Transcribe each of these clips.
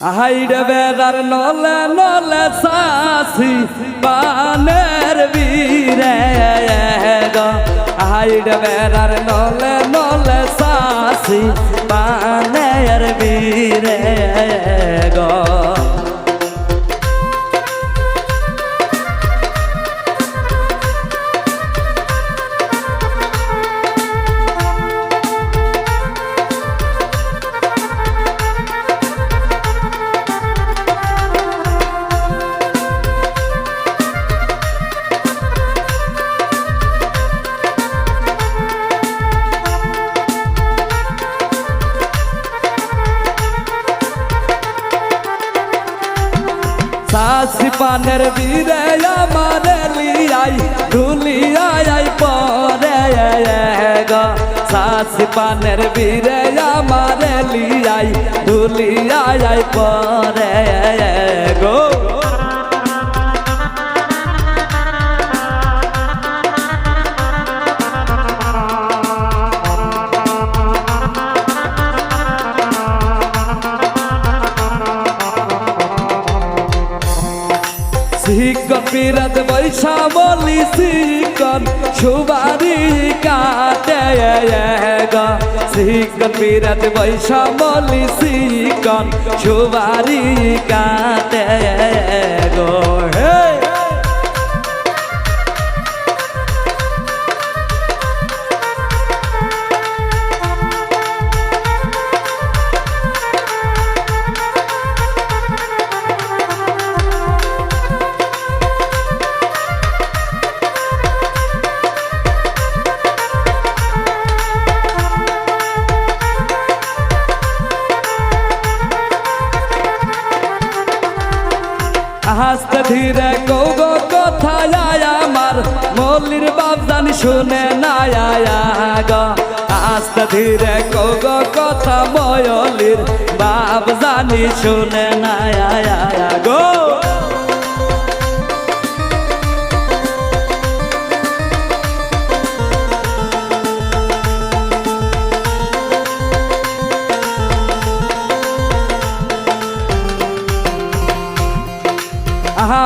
হাইডে বেদার নলে নলে সাসি, বানের বীরে গো হাইডে বেদার নলে নলে সাসি, বানের বীরে গো সাসি পানের বীরে আমার লিয়াই ধুলিয়াই পরে গ সাসি পানের বীরে আমার লিয়াই ধুলিয়াই পরে গো শিকন পিরত বৈশা বলি শিকন সুবারি কাটে গা শিকন পিরত বৈশা বলি শিকন সুবারি কাটে ধীরে কৌগো কথা আমার। মল্লির বাপ জানি শুনে না গো। হাসতে ধীরে কৌগো কথা ময়লির বাপ শুনে না গো।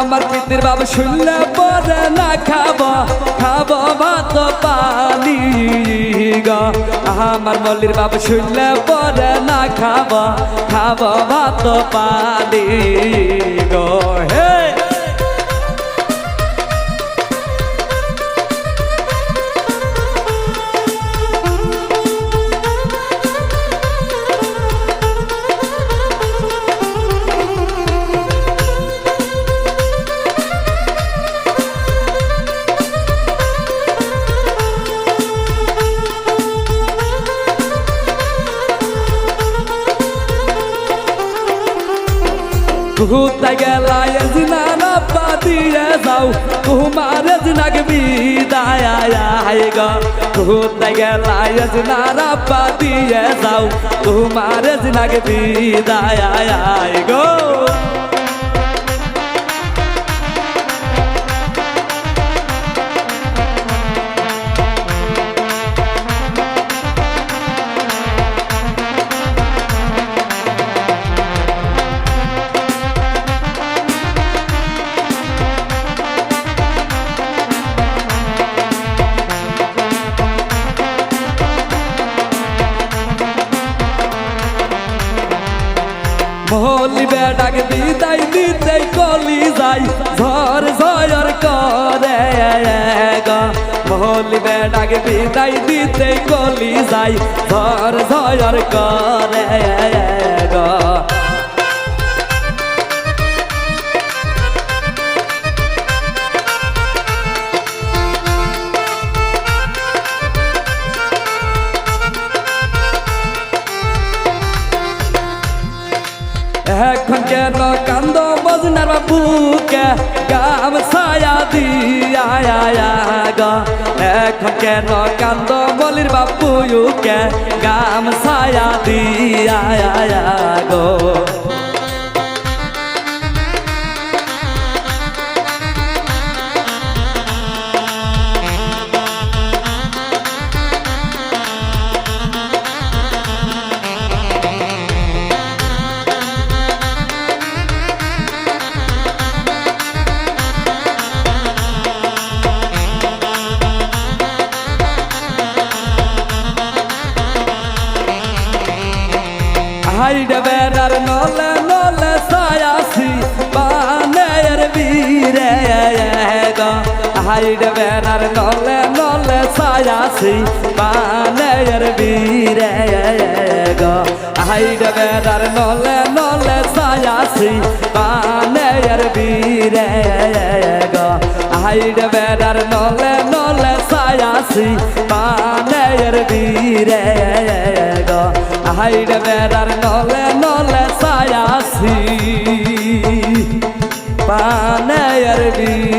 আমার পিতির বাবা শুনলে পরে না খাব খাব ভাত পানি গা। আমার মল্লির বাবা শুনলে পরে না খাব খাব ভাত পানি গ। হে ঘুরতে গেলায় জিনানা পাতিয়ে যাও। তোমার জিনাকে বিদায় গা। ঘুরতে গেলায় জিনানা পাতিয়ে যাও। তোমার জিনাকে বিদায় গো। মহলি বেডাকে বিদায় দিতে কলি যাই। ঝর ঝর করে গা। মহলি বেডাকে বিদায় দিতে কলি যাই। ঝর ঝর করে গা। এখন কেন কান্দ বজনার বাবুকে গাম ছায়া দিয়া গা। এখন কেন কান্দ বলির বাবুকে গাম ছায়া দিয়া গো। বেড়ার নলে নলে সায়াসি বানের বীরে হাইড বেড়ার নলে নলে সায়াসি বানের বীরে হাইড বেড়ার নলে নলে সায়াসি বানের বীরে গো হাইড বেড়ার নলে নলে সায়াসি বানের বীরে গো। হাইড বেড়ার নলে নলে সায়াসি পানের বীরে